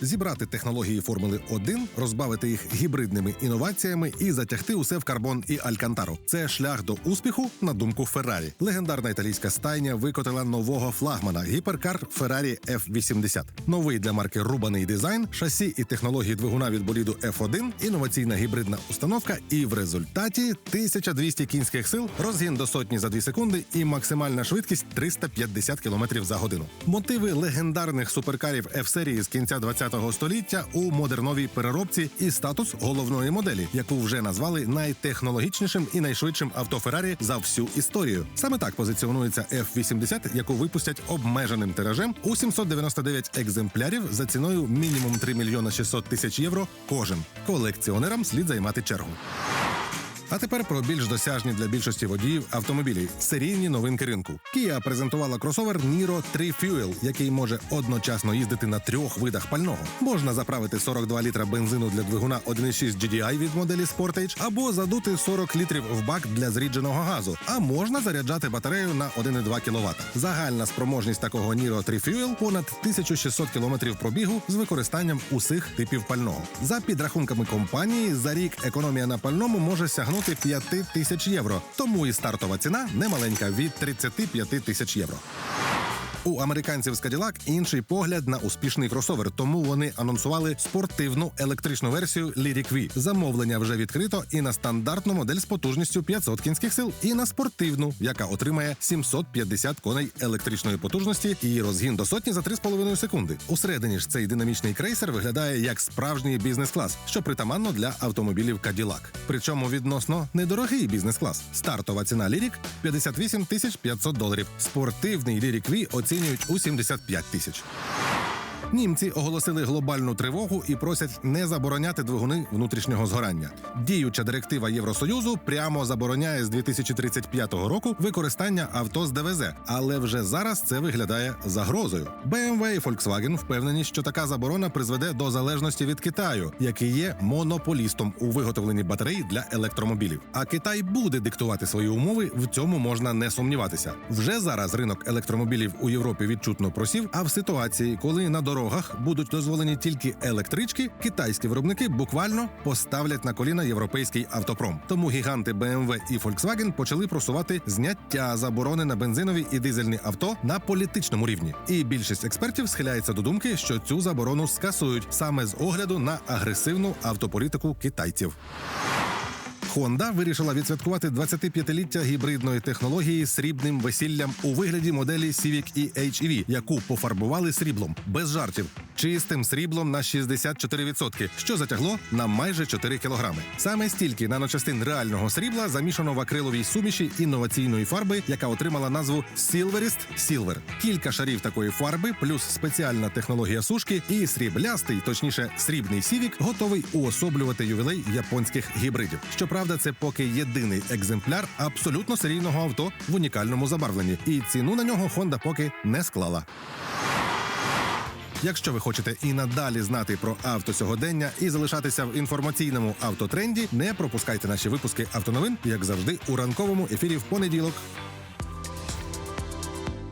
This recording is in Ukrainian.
зібрати технології Формули 1, розбавити їх гібридними інноваціями і затягти усе в карбон і алькантару. Це шлях до успіху, на думку Феррарі. Легендарна італійська стайня викотила нового флагмана гіперкар Ferrari F80. Новий для марки рубаний дизайн, шасі і технології двигуна від боліду F1, інноваційна гібридна установка, і в результаті 1200 кінських сил, розгін до сотні за 2 секунди і максимальна швидкість 350 км за годину. Мотиви легендарних суперкарів F-серії з кінця 20-го століття у модерновій переробці і статус головної моделі, яку вже назвали найтехнологічнішим і найшвидшим авто Феррарі за всю історію. Саме так позиціонується F80, яку випустять обмеженим тиражем у 799 екземплярів за ціною мінімум 3 мільйона 600 тисяч євро кожен. Колекціонерам слід займати чергу. А тепер про більш досяжні для більшості водіїв автомобілі серійні новинки ринку. Kia презентувала кросовер Niro 3 Fuel, який може одночасно їздити на трьох видах пального. Можна заправити 42 літра бензину для двигуна 1.6 GDI від моделі Sportage або задути 40 літрів в бак для зрідженого газу. А можна заряджати батарею на 1,2 кВт. Загальна спроможність такого Niro 3 Fuel понад 1600 км пробігу з використанням усіх типів пального. За підрахунками компанії, за рік економія на пальному може сягнути 5 тисяч євро. Тому і стартова ціна немаленька від 35 тисяч євро. У американців з Cadillac інший погляд на успішний кросовер, тому вони анонсували спортивну електричну версію Lyric V. Замовлення вже відкрито і на стандартну модель з потужністю 500 кінських сил, і на спортивну, яка отримає 750 коней електричної потужності і розгін до сотні за 3,5 секунди. Усередині ж цей динамічний крейсер виглядає як справжній бізнес-клас, що притаманно для автомобілів Cadillac. Причому відносно недорогий бізнес-клас. Стартова ціна Lyric – 58 тисяч 500 доларів. Спортивний Lyric V оцінюють у 75 тисяч. Німці оголосили глобальну тривогу і просять не забороняти двигуни внутрішнього згорання. Діюча директива Євросоюзу прямо забороняє з 2035 року використання авто з ДВЗ, але вже зараз це виглядає загрозою. BMW і Volkswagen впевнені, що така заборона призведе до залежності від Китаю, який є монополістом у виготовленні батарей для електромобілів. А Китай буде диктувати свої умови. В цьому можна не сумніватися. Вже зараз ринок електромобілів у Європі відчутно просів. А в ситуації, коли на дорогах будуть дозволені тільки електрички, китайські виробники буквально поставлять на коліна європейський автопром. Тому гіганти BMW і Volkswagen почали просувати зняття заборони на бензинові і дизельні авто на політичному рівні. І більшість експертів схиляється до думки, що цю заборону скасують саме з огляду на агресивну автополітику китайців. Honda вирішила відсвяткувати 25-ліття гібридної технології срібним весіллям у вигляді моделі Civic EHEV, яку пофарбували сріблом без жартів, чистим сріблом на 64%, що затягло на майже 4 кілограми. Саме стільки наночастин реального срібла замішано в акриловій суміші інноваційної фарби, яка отримала назву Silverist Silver. Кілька шарів такої фарби, плюс спеціальна технологія сушки, і сріблястий, точніше, срібний Civic, готовий уособлювати ювілей японських гібридів. Щоправда, це поки єдиний екземпляр абсолютно серійного авто в унікальному забарвленні, і ціну на нього Honda поки не склала. Якщо ви хочете і надалі знати про авто сьогодення і залишатися в інформаційному автотренді, не пропускайте наші випуски автоновин, як завжди, у ранковому ефірі в понеділок.